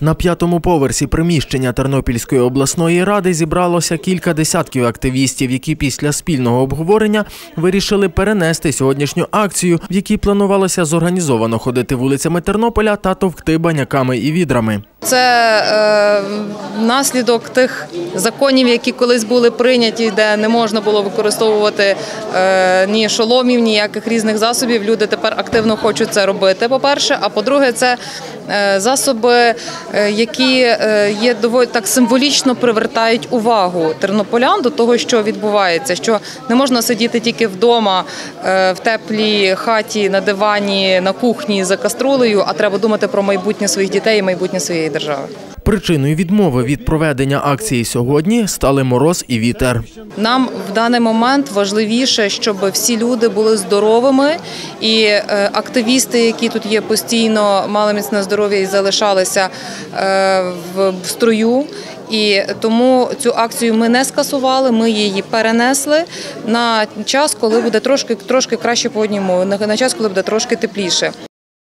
На п'ятому поверсі приміщення Тернопільської обласної ради зібралося кілька десятків активістів, які після спільного обговорення вирішили перенести сьогоднішню акцію, в якій планувалося зорганізовано ходити вулицями Тернополя та товкти баняками і відрами. Це е, наслідок тих законів, які колись були прийняті, де не можна було використовувати е, ні шоломів, ніяких різних засобів. Люди тепер активно хочуть це робити. По-перше, а по-друге, це засоби, е, які е, є доволі так символічно привертають увагу тернополян до того, що відбувається. Що не можна сидіти тільки вдома е, в теплій хаті на дивані, на кухні за каструлею, а треба думати про майбутнє своїх дітей і майбутнє своєї держави. Причиною відмови від проведення акції сьогодні стали мороз і вітер. Нам в даний момент важливіше, щоб всі люди були здоровими, і е, активісти, які тут є постійно, мали міцне здоров'я і залишалися е, в строю. І тому цю акцію ми не скасували, ми її перенесли на час, коли буде трошки трошки краще погодні умови, на на час, коли буде трошки тепліше.